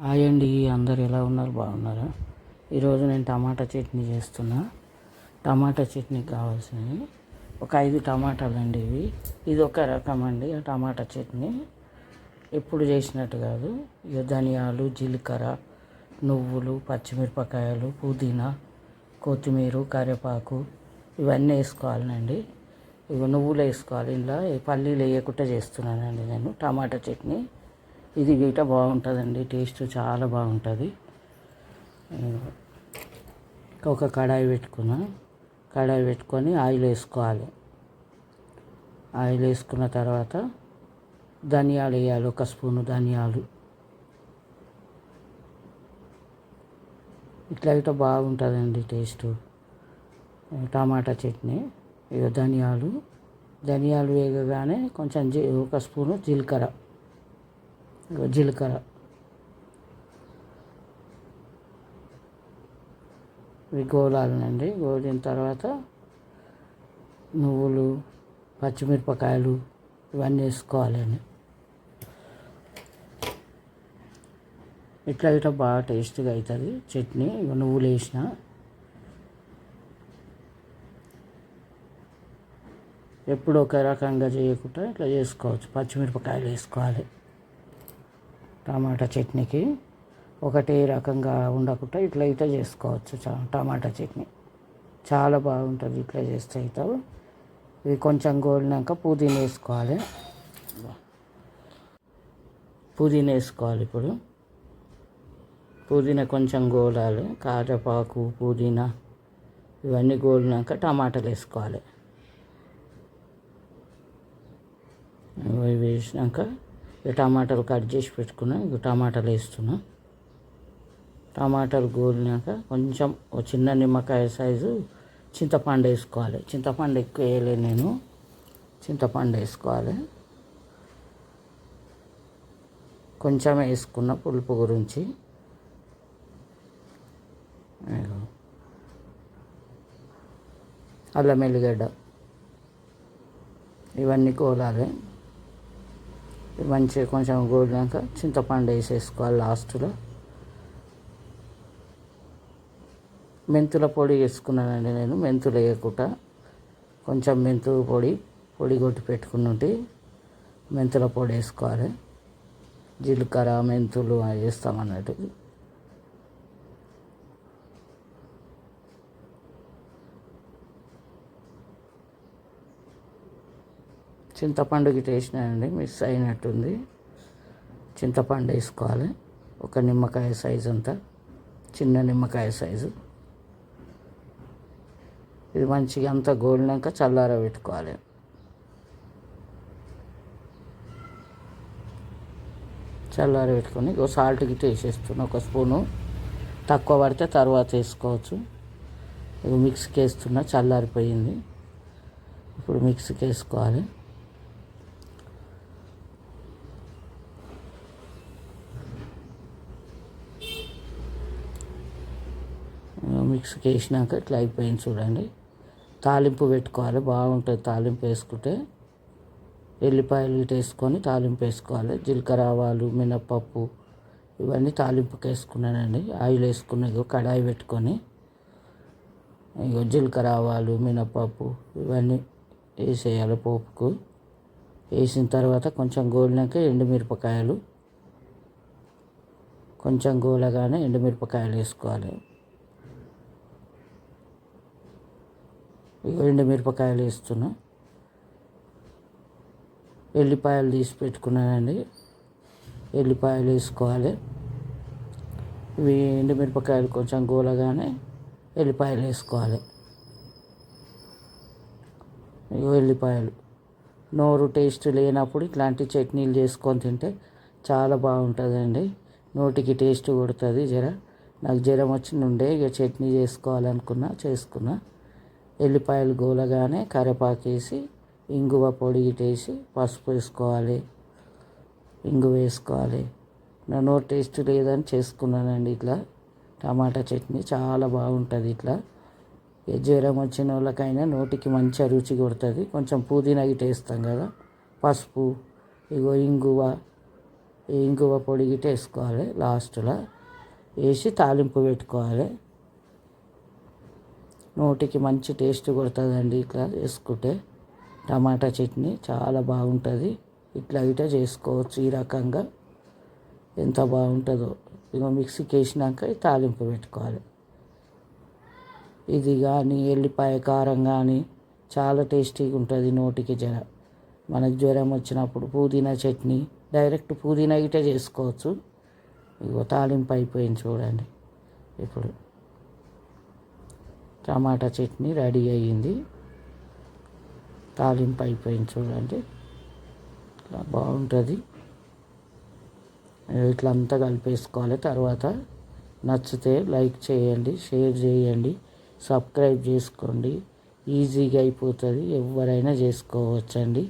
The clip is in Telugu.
హాయ్ అండి అందరు ఎలా ఉన్నారు? బాగున్నారా? ఈరోజు నేను టమాటా చట్నీ చేస్తున్నా. టమాటా చట్నీకి కావాల్సినవి. ఒక ఐదు టమాటాలు అండి ఇవి. ఇది ఒక రకం అండి టమాటా చట్నీ. ఎప్పుడు చేసినట్టు కాదు. ఇక ధనియాలు జీలకర్ర నువ్వులు పచ్చిమిరపకాయలు పుదీనా కొత్తిమీర కరివేపాకు ఇవన్నీ వేసుకోవాలండి ఇవి నువ్వులు వేసుకోవాలి. ఇలా పల్లీలు వేయకుండా చేస్తున్నానండి నేను టమాటా చట్నీ. ఇది గీట బాగుంటుందండి టేస్ట్ చాలా బాగుంటుంది. ఒక కడాయి పెట్టుకున్నా కడాయి పెట్టుకొని ఆయిల్ వేసుకోవాలి. ఆయిల్ వేసుకున్న తర్వాత ధనియాలు వేయాలి ఒక స్పూను ధనియాలు. ఇట్లా ఇట్లా బాగుంటుందండి టేస్ట్. టమాటా చట్నీ ఇక ధనియాలు. ధనియాలు వేగగానే కొంచెం ఒక స్పూను జీలకర్ర. జీలకర్ర. ఇవి గోలాలనండి గోలిన తర్వాత నువ్వులు పచ్చిమిరపకాయలు ఇవన్నీ వేసుకోవాలండి. ఇట్లా ఇట్లా బాగా టేస్ట్గా అవుతుంది. చట్నీ ఇక నువ్వులు వేసిన. ఎప్పుడు ఒక రకంగా చేయకుండా ఇట్లా చేసుకోవచ్చు. పచ్చిమిరపకాయలు వేసుకోవాలి. టమాటా చట్నీకి ఒకటే రకంగా ఉండకుండా ఇట్లా అయితే చేసుకోవచ్చు చా- టమాటా చట్నీ. చాలా బాగుంటుంది ఇట్లా చేస్తే అయితే ఇది కొంచెం గోలినాక పుదీనా వేసుకోవాలి. పుదీనా వేసుకోవాలి ఇప్పుడు. పుదీనా కొంచెం గోలాలి. కాజపాకు పుదీనా ఇవన్నీ గోలినాక టమాటాలు వేసుకోవాలి. ఇవి వేసినాక ఈ టమాటాలు కట్ చేసి పెట్టుకున్నా ఇక టమాటాలు వేస్తున్నా. టమాటాలు గోలినాక కొంచెం చిన్న నిమ్మకాయ సైజు చింతపండు వేసుకోవాలి. చింతపండు ఎక్కువ వేయలేదు నేను. చింతపండు వేసుకోవాలి. కొంచెం వేసుకున్న పులుపు గురించి. అల్లం ఎల్లిగడ్డ. ఇవన్నీ కోలాలి. మంచిగా కొంచెం గోలినాక చింతపండు వేసేసుకోవాలి లాస్ట్లో. మెంతుల పొడి వేసుకున్నానండి నేను మెంతులు వేయకుండా. కొంచెం మెంతుల పొడి పొడి కొట్టి పెట్టుకుని మెంతుల పొడి వేసుకోవాలి. జీలకర్ర మెంతులు అవి వేస్తామన్నట్టు. చింతపండు గిట్ట వేసినానండి మిక్స్ అయినట్టుంది. చింతపండు వేసుకోవాలి. ఒక నిమ్మకాయ సైజు అంతా చిన్న నిమ్మకాయ సైజు ఇది మంచిగా అంతా గోలినాక చల్లార పెట్టుకోవాలి. చల్లార పెట్టుకొని ఒక సాల్ట్ గిట్ట వేసేస్తున్నా ఒక స్పూను. తక్కువ పడితే తర్వాత వేసుకోవచ్చు. ఇక మిక్స్కి వేస్తున్నా చల్లారిపోయింది. ఇప్పుడు మిక్సీకి వేసుకోవాలి. మిక్స్కి వేసినాక ఇట్లా అయిపోయింది చూడండి. తాలింపు పెట్టుకోవాలి బాగుంటుంది తాలింపు వేసుకుంటే. ఎల్లిపాయలు ఇటు వేసుకొని తాలింపు వేసుకోవాలి జీలకర్ర ఆవాలు మినప్పప్పు ఇవన్నీ తాలింపుకి వేసుకున్నానండి. ఆయిల్ వేసుకున్న ఇగో కడాయి పెట్టుకొని ఇగో జీలకర్ర ఆవాలు మినప్పప్పు ఇవన్నీ వేసేయాలి పోపుకు. వేసిన తర్వాత కొంచెం గోలినాక ఎండుమిరపకాయలు కొంచెం గోలగానే ఎండుమిరపకాయలు వేసుకోవాలి. ఇగో ఎండుమిరపకాయలు వేస్తున్నా. ఎల్లిపాయలు తీసి పెట్టుకున్నానండి. ఎల్లిపాయలు వేసుకోవాలి. ఇవి ఎండుమిరపకాయలు కొంచెం గోలగానే ఎల్లిపాయలు వేసుకోవాలి. ఇగో ఎల్లిపాయలు. నోరు టేస్ట్ లేనప్పుడు ఇట్లాంటి చట్నీలు చేసుకొని తింటే చాలా బాగుంటుందండి. నోటికి టేస్ట్ కొడుతుంది జర. నాకు జ్వరం వచ్చి నుండే ఇక చట్నీ చేసుకోవాలనుకున్నా చేసుకున్నా. ఎల్లిపాయలు గోలగానే కరివేపాకు వేసి ఇంగువ పొడి వేసి పసుపు వేసుకోవాలి. ఇంగు వేసుకోవాలి. నా టేస్ట్ లేదని చేసుకున్నానండి ఇట్లా. టమాటా చట్నీ చాలా బాగుంటుంది ఇట్లా. ఏ జ్వరం వచ్చిన వాళ్ళకైనా నోటికి మంచిగా రుచి కొడుతుంది. కొంచెం పుదీనా గిట్ట వేస్తాం కదా పసుపు ఇగో ఇంగువ ఇంగువ పొడి గిట్ట వేసుకోవాలి లాస్ట్లో. వేసి తాలింపు పెట్టుకోవాలి. నోటికి మంచి టేస్ట్ కొడుతుందండి ఇట్లా చేసుకుంటే. టమాటా చట్నీ చాలా బాగుంటుంది. ఇట్లా ఇట్లా చేసుకోవచ్చు ఈ రకంగా. ఎంత బాగుంటుందో. ఇక మిక్సీకి వేసినాక తాలింపు పెట్టుకోవాలి. ఇది కానీ ఎల్లిపాయ కారం కానీ చాలా టేస్టీగా ఉంటుంది నోటికి జ్వరం మనకు జ్వరం వచ్చినప్పుడు పుదీనా చట్నీ డైరెక్ట్ పుదీనా ఇట చేసుకోవచ్చు. ఇగో తాలింపు అయిపోయింది చూడండి. ఇప్పుడు టమాటా చట్నీ రెడీ అయ్యింది. తాలింపు అయిపోయింది చూడండి. ఇలా బాగుంటుంది. ఇట్లా అంతా కలిపేసుకోవాలి. తర్వాత నచ్చితే లైక్ చేయండి షేర్ చేయండి సబ్స్క్రైబ్ చేసుకోండి. ఈజీగా అయిపోతుంది. ఎవరైనా చేసుకోవచ్చండి.